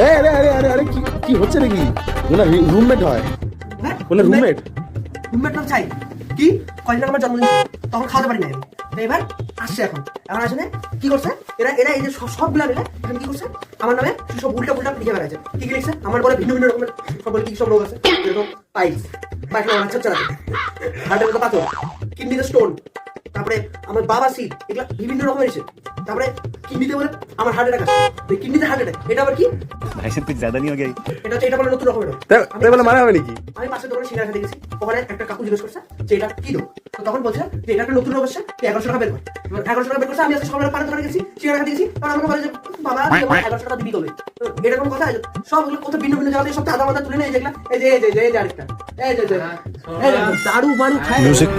আরে আরে আরে আরে কি কি হচ্ছে নাকি? ওনার রুমমেট হয়। হ্যাঁ ওনার রুমমেট রুমমেট নাম চাই। কি? কয়দিন আমার জন্মদিন? তখন খাওয়াতে পারি না এবার আসছে এখন। এখন আসলে কি করছে? এরা এরা এই যে সব সবগুলা মিলে এখানে কি করছে? আমার নামে সব উল্টা উল্টা লিখে বেড়াচ্ছে কি কি লিখছে? আমার বলে ভিন্ন ভিন্ন রকমের সব বলে কি সব রোগ আছে? যেরকম পাইলস। পাইলস মানে হচ্ছে চালাতে। হার্টের মতো পাথর। কিডনিতে স্টোন তারপরে আমার বাবা সিট এগুলা বিভিন্ন রকমের এসে তারপরে কিডনিতে মানে আমার হার্ট অ্যাটাক আছে। কিডনিতে হার্ট অ্যাটাক এটা আবার কি? ভাই সে তুই জাদা নিয়ে গেই এটা এটা বলে নতুন রকমের তাই বলে মারা হবে নাকি? আমি পাশে দোকানে সিঙ্গারা খেতে গেছি। ওখানে একটা কাকু জিজ্ঞেস করছে যে এটা কি দো তো তখন বলছে যে এটা একটা নতুন রকম তুই এগারোশো টাকা বের কর। এগারোশো টাকা বের করছে আমি আজকে সকালে পাড়া দোকানে গেছি সিঙ্গারা খেতে গেছি। তখন আমাকে বলে যে বাবা এগারোশো টাকা দিবি কবে? এটা কোনো কথা সবগুলো কত ভিন্ন ভিন্ন জায়গা দিয়ে সব আদা মাদা তুলে নিয়ে যেগুলা এই যে এই যে এই যে আরেকটা। এই যে হ্যাঁ। দারু বারু খায়। মিউজিক